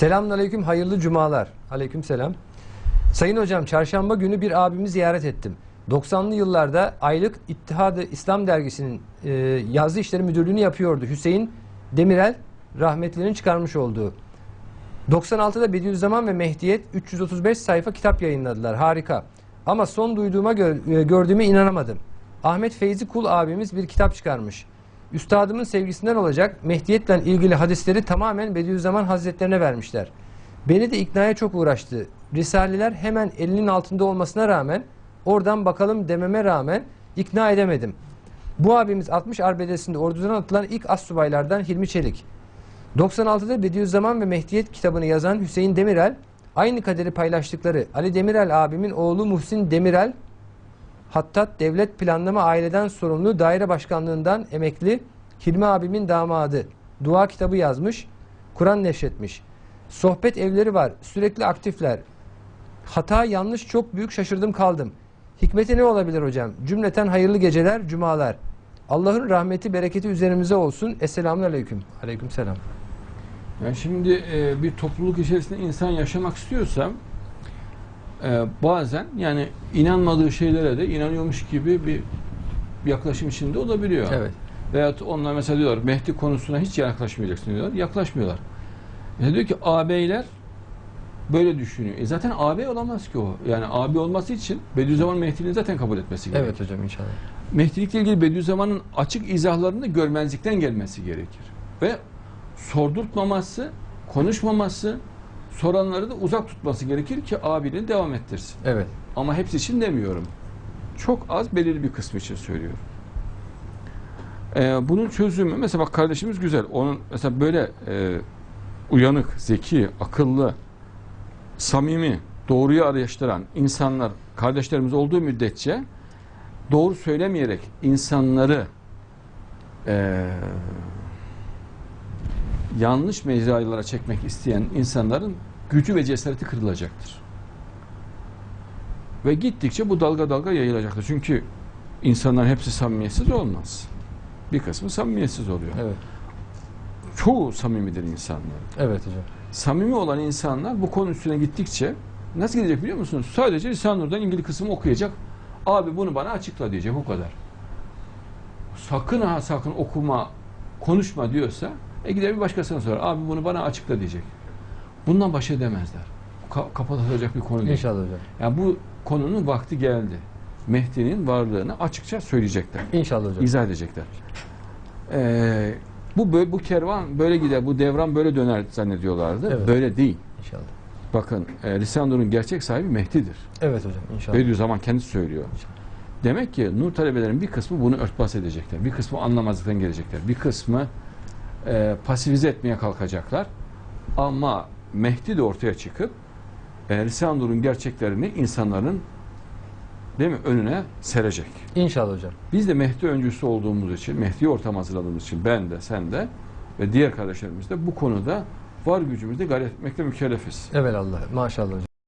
Selamünaleyküm, hayırlı cumalar. Aleyküm selam. Sayın hocam, çarşamba günü bir abimi ziyaret ettim. 90'lı yıllarda aylık İttihadı İslam dergisinin e, yazı işleri müdürlüğünü yapıyordu. Hüseyin Demirel rahmetlinin çıkarmış olduğu. 96'da Bediüzzaman ve Mehdiyet 335 sayfa kitap yayınladılar. Harika. Ama son duyduğuma gö- e, gördüğüme inanamadım. Ahmet Feyzi Kul abimiz bir kitap çıkarmış. Üstadımın sevgisinden olacak Mehdiyetle ilgili hadisleri tamamen Bediüzzaman Hazretlerine vermişler. Beni de iknaya çok uğraştı. Risaleler hemen elinin altında olmasına rağmen oradan bakalım dememe rağmen ikna edemedim. Bu abimiz 60 arbedesinde ordudan atılan ilk as subaylardan Hilmi Çelik. 96'da Bediüzzaman ve Mehdiyet kitabını yazan Hüseyin Demirel, aynı kaderi paylaştıkları Ali Demirel abimin oğlu Muhsin Demirel, Hattat Devlet Planlama Aileden sorumlu daire başkanlığından emekli Hilmi abimin damadı. Dua kitabı yazmış, Kur'an neşretmiş. Sohbet evleri var, sürekli aktifler. Hata yanlış çok büyük şaşırdım kaldım. Hikmeti ne olabilir hocam? Cümleten hayırlı geceler, cumalar. Allah'ın rahmeti, bereketi üzerimize olsun. Esselamun aleyküm. Aleyküm selam. Yani şimdi e, bir topluluk içerisinde insan yaşamak istiyorsa e, bazen yani inanmadığı şeylere de inanıyormuş gibi bir yaklaşım içinde olabiliyor. Evet. Veyahut onlar mesela diyorlar Mehdi konusuna hiç yaklaşmayacaksın diyorlar. Yaklaşmıyorlar. Mesela diyor ki ağabeyler böyle düşünüyor. E zaten ağabey olamaz ki o. Yani abi olması için Bediüzzaman Mehdi'nin zaten kabul etmesi gerekir. Evet hocam inşallah. Mehdilikle ilgili Bediüzzaman'ın açık izahlarını görmezlikten gelmesi gerekir. Ve sordurtmaması, konuşmaması, soranları da uzak tutması gerekir ki abinin devam ettirsin. Evet. Ama hepsi için demiyorum. Çok az belirli bir kısmı için söylüyorum. Ee, bunun çözümü mesela bak kardeşimiz güzel. Onun mesela böyle e, uyanık, zeki, akıllı, samimi, doğruyu araştıran insanlar kardeşlerimiz olduğu müddetçe doğru söylemeyerek insanları e, yanlış mecralara çekmek isteyen insanların gücü ve cesareti kırılacaktır. Ve gittikçe bu dalga dalga yayılacaktır. Çünkü insanların hepsi samimiyetsiz olmaz. Bir kısmı samimiyetsiz oluyor. Evet. Çoğu samimidir insanlar. Evet hocam. Samimi olan insanlar bu konu üstüne gittikçe nasıl gidecek biliyor musunuz? Sadece Lisan-ı Nur'dan ilgili kısmı okuyacak. Abi bunu bana açıkla diyecek o kadar. Sakın ha sakın okuma, konuşma diyorsa e gider bir başkasına sorar. Abi bunu bana açıkla diyecek. Bundan baş edemezler. Ka- kapatılacak bir konu değil. İnşallah hocam. Yani bu konunun vakti geldi. Mehdi'nin varlığını açıkça söyleyecekler. İnşallah hocam. izah edecekler. Ee, bu bu kervan böyle gider, bu devran böyle döner zannediyorlardı. Evet. Böyle değil. İnşallah. Bakın, e, Nur'un gerçek sahibi Mehdi'dir. Evet hocam inşallah. Bediüzzaman kendisi söylüyor. Demek ki Nur talebelerin bir kısmı bunu örtbas edecekler. Bir kısmı anlamazlıktan gelecekler. Bir kısmı e, pasifize etmeye kalkacaklar. Ama Mehdi de ortaya çıkıp e, Risale-i Nur'un gerçeklerini insanların değil mi önüne serecek. İnşallah hocam. Biz de Mehdi öncüsü olduğumuz için, Mehdi ortam hazırladığımız için ben de, sen de ve diğer kardeşlerimiz de bu konuda var gücümüzle gayret etmekle mükellefiz. Evet Allah. Maşallah hocam.